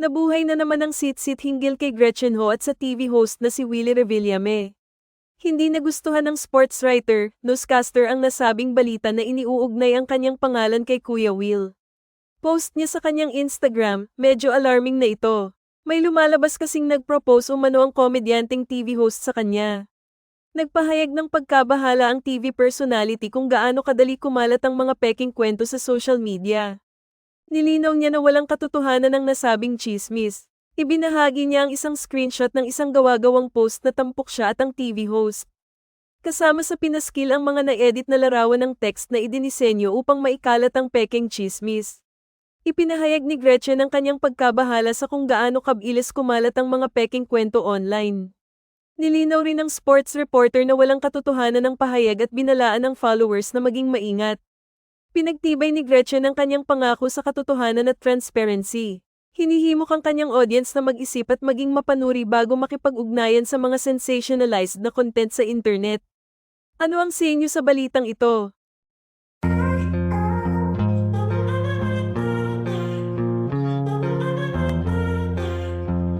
Nabuhay na naman ang sit-sit hinggil kay Gretchen Ho at sa TV host na si Willie Revillame. Hindi nagustuhan ng sports writer, newscaster ang nasabing balita na iniuugnay ang kanyang pangalan kay Kuya Will. Post niya sa kanyang Instagram, medyo alarming na ito. May lumalabas kasing nag-propose umano ang komedyanteng TV host sa kanya. Nagpahayag ng pagkabahala ang TV personality kung gaano kadali kumalat ang mga peking kwento sa social media. Nilinaw niya na walang katotohanan ng nasabing chismis. Ibinahagi niya ang isang screenshot ng isang gawa-gawang post na tampok siya at ang TV host. Kasama sa pinaskil ang mga na-edit na larawan ng text na idinisenyo upang maikalat ang peking chismis. Ipinahayag ni Gretchen ang kanyang pagkabahala sa kung gaano kabilis kumalat ang mga peking kwento online. Nilinaw rin ng sports reporter na walang katotohanan ng pahayag at binalaan ng followers na maging maingat. Pinagtibay ni Gretchen ang kanyang pangako sa katotohanan at transparency. Hinihimok ang kanyang audience na mag-isip at maging mapanuri bago makipag-ugnayan sa mga sensationalized na content sa internet. Ano ang sa inyo sa balitang ito?